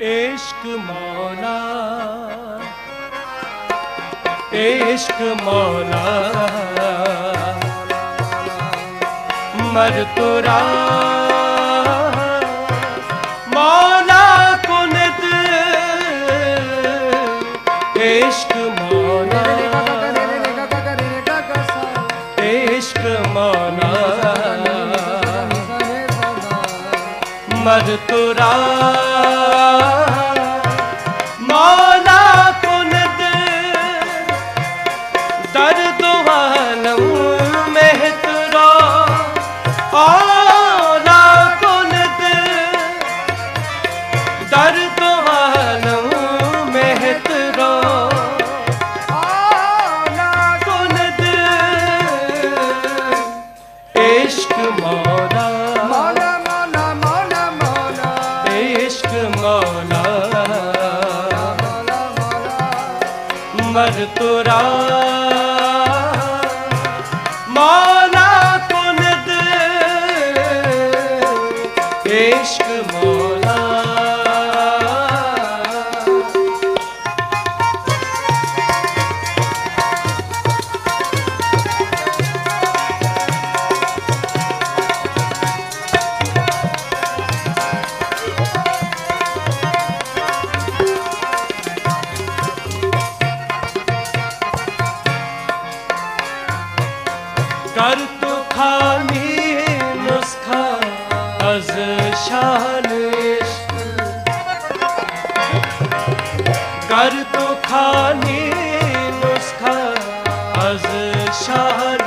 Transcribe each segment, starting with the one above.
ਇਸ਼ਕ ਮੌਲਾ ਇਸ਼ਕ ਮੌਲਾ। ਮਰ ਤੁਰਾ ਮੌਲਾ ਕੁਨਤ ਇਸ਼ਕ ਮੌਲਾ। ਇਸ਼ਕ ਮੌਲਾ। ਮਰ ਤੁਰਾ। ਤੁਰਾ कर तो खानी नुस्खा अज शान इश्क कर तो खानी नुस्खा अज शान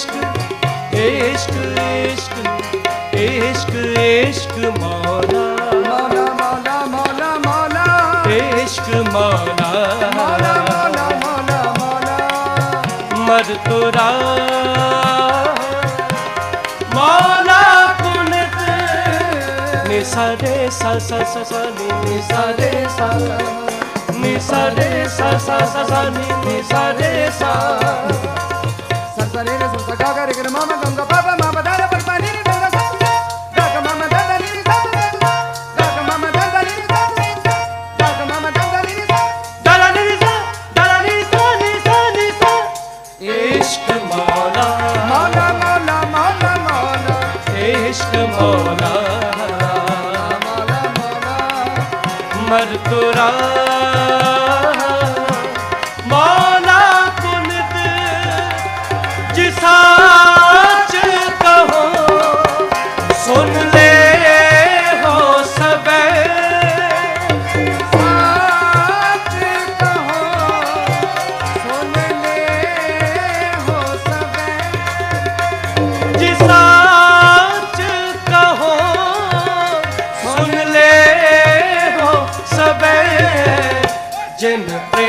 ਇਸ਼ਕ ਇਸ਼ਕ ਇਸ਼ਕ ਇਸ਼ਕ ਇਸ਼ਕ ਮੌਲਾ। ਮੌਲਾ ਮੌਲਾ ਮੌਲਾ ਮੌਲਾ। ਇਸ਼ਕ ਮੌਲਾ। ਮੌਲਾ ਮੌਲਾ ਮੌਲਾ ਮੌਲਾ। ਮਰ ਤੁਰਾ ਮੌਲਾ ਪੁਨਤ। ਨਿਸਰੇ ਸ ਸ ਸ ਸ ਨਿਸਰੇ ਸ ਨੀ ਸਾ। ਰੇ ਸਾ ਸਾ ਸਾ ਨੀ ਨੀ। ਸਾ ਰੇ ਸਾ। సరే సంసగా గరిగిన మామ గంగ ਸਾਚ ਕਹੋ, ਸੁਣ ਲੈ ਹੋ ਸਬੈ। ਸਾਚ ਕਹੋ, ਸੁਣ ਲੈ ਹੋ ਸਬੈ। ਜਿ ਸਾਚ ਕਹੋ, ਸੁਣ ਲੈ ਹੋ ਸਬੈ। ਜਿਨ ਤੇ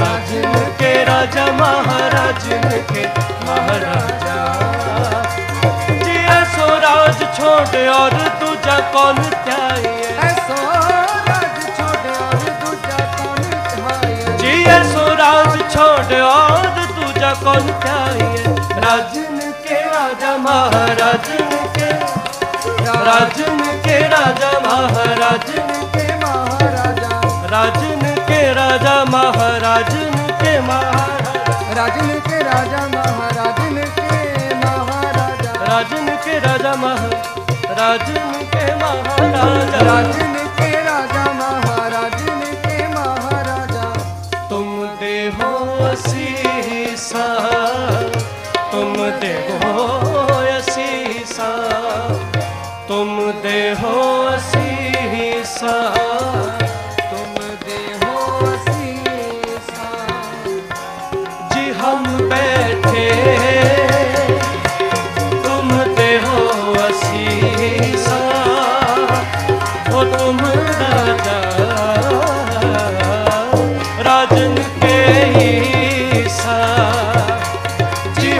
राजन के राजा महाराजन के महाराजा जिया सो राज छोड़ और दूजा कौन त्याए जिया सो राज छोड़ और दूजा कौन त्याए राजन के राजा महाराजन के राजन के राजा महाराजन राजा महाराज के महाराज। राजन के राजा महाराजन के महाराजा। राजन के राजा महाराजन के महाराजा। राजन के राजा महाराजन के महाराजा। तुम दे हो सी सा तुम दे हो सीसा तुम दे हो सी सा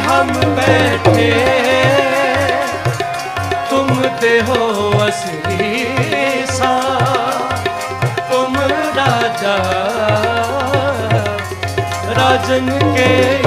हम बैठे तुम देहो असीसा तुम राजा राजन के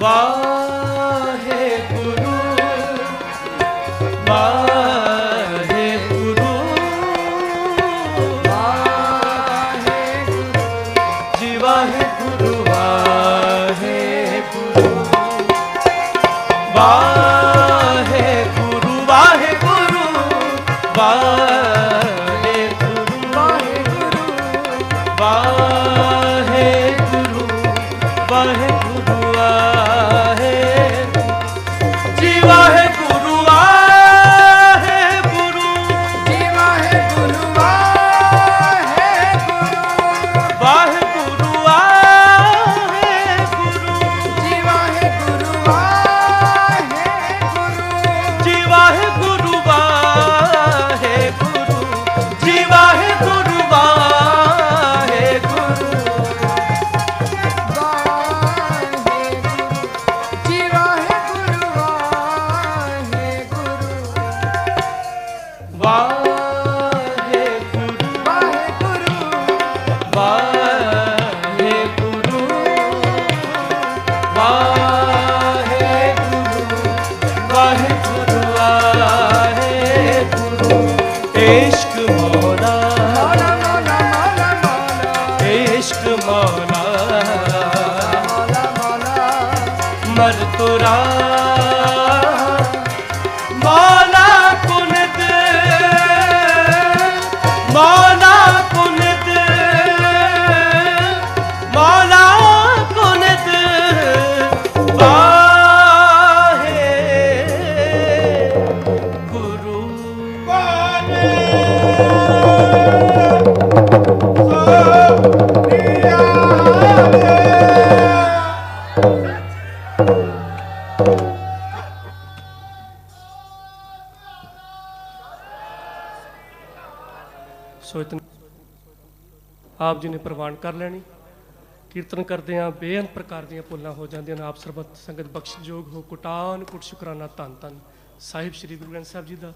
ਵਾਹਿਗੁਰੂ ਜੀ ਵਾਹਿਗੁਰੂ ਵਾਹਿਗੁਰੂ। ਵਾਹਿਗੁਰੂ ਵਾਹਿਗੁਰੂ ਸੋ ਇਤਨ ਆਪ ਜੀ ਨੇ ਪ੍ਰਵਾਨ ਕਰ ਲੈਣੀ। ਕੀਰਤਨ ਕਰਦੇ ਆ ਬੇਅੰਤ ਪ੍ਰਕਾਰ ਦੀਆਂ ਭੁੱਲਾਂ ਹੋ ਜਾਂਦੀਆਂ ਨੇ। ਆਪ ਸਰਬੱਤ ਸੰਗਤ ਬਖਸ਼ਯੋਗ ਹੋ। ਕੁਟਾਨ, ਕੁਟ ਸ਼ੁਕਰਾਨਾ ਧੰਨ ਧੰਨ ਸਾਹਿਬ ਸ੍ਰੀ ਗੁਰੂ ਗ੍ਰੰਥ ਸਾਹਿਬ ਜੀ ਦਾ